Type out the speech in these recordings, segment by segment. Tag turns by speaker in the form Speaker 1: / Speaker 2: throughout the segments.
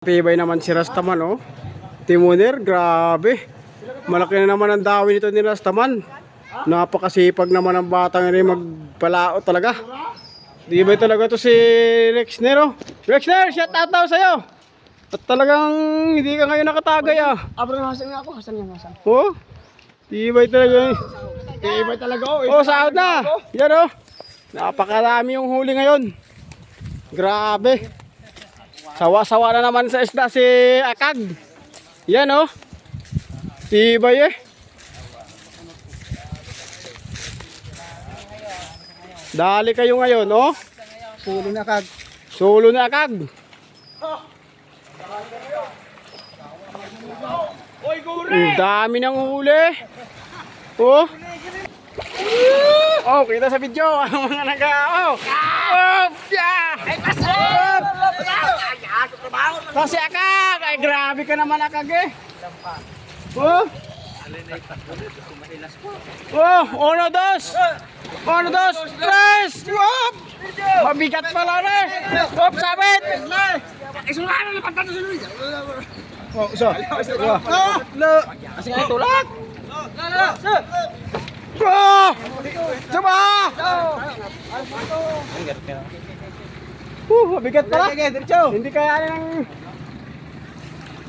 Speaker 1: Tibay naman si Rastaman, oh. Timoner, grabe. Malaki na naman ang dawin nito ni Rastaman. Napakasipag naman ang batang rin magpalao talaga. Tibay talaga to si Rexner, oh. Rexner, shout out daw sa'yo. At talagang hindi ka ngayon nakatagay, ah.
Speaker 2: Abro Hasan nga ako, Hasan nga Hasan.
Speaker 1: Oh, tibay talaga.
Speaker 2: Iba talaga oh.
Speaker 1: Oh, sahod na. Yan, oh. Napakarami yung huli ngayon. Grabe. Sawa-sawa na naman sa isda si Akag. Yan oh. Tibay eh. Dali kayo ngayon, oh.
Speaker 2: Sulo na kag.
Speaker 1: Solo na Akag. Ang dami ng huli. Oh. Oh, kita sa video ang mga naga. Oh. Oh, yeah. Kasi akag, ay grabe ka naman akag eh. Oh. Oh, uno, dos. Uno, dos, tres. Wop. Mabigat pala na eh. Wop, sabit. Oh, isa. Oh, lo. Kasi nga tulak. Oh! Sama! Uh, mabigat pala. Hindi kaya ng...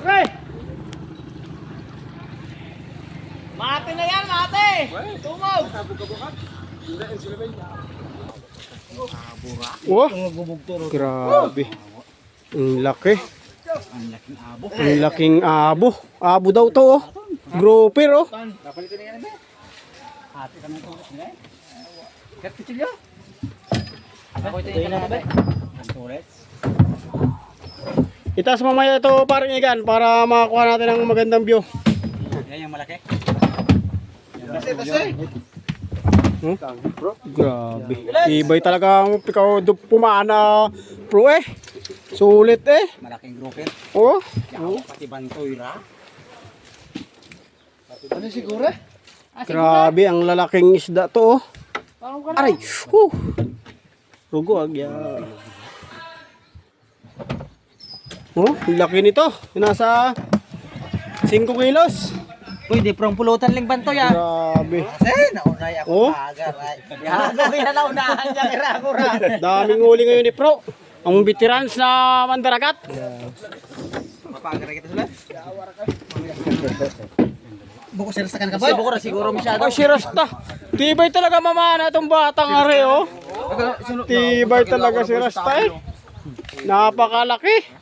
Speaker 1: Okay.
Speaker 2: Mate na yan, mate! Tumog!
Speaker 1: Oh, grabe. Ang laki. Ang laking abo. Abo daw to oh. Grouper oh. Itaas mamaya ito parang igan para makakuha natin ng magandang view.
Speaker 2: Yan yung malaki.
Speaker 1: Hmm? Grabe. Ibay talaga ang ikaw du- pumana pro eh. Sulit eh.
Speaker 2: Malaking grouper.
Speaker 1: Oh.
Speaker 2: Pati bantoy ra.
Speaker 1: Ano siguro? Grabe ang lalaking isda to oh. Aray. Huh. Rugo agya. Oh, laki nito. Nasa 5 kilos.
Speaker 2: Pwede prong pulutan lang bantoy ah.
Speaker 1: Grabe.
Speaker 2: Eh, naunay ako
Speaker 1: Oh.
Speaker 2: agar ay. Yan, ako kinalaunahan niya kira ako ra.
Speaker 1: Daming huli ngayon ni Pro. Ang veterans na mandaragat.
Speaker 2: Mapagar kita sila. Buko sila sa kan ka ba? Buko ra siguro masyado.
Speaker 1: Oh, si Rasta. Tibay talaga mamana itong batang are, oh. Tibay talaga si Rasta, eh. Napakalaki.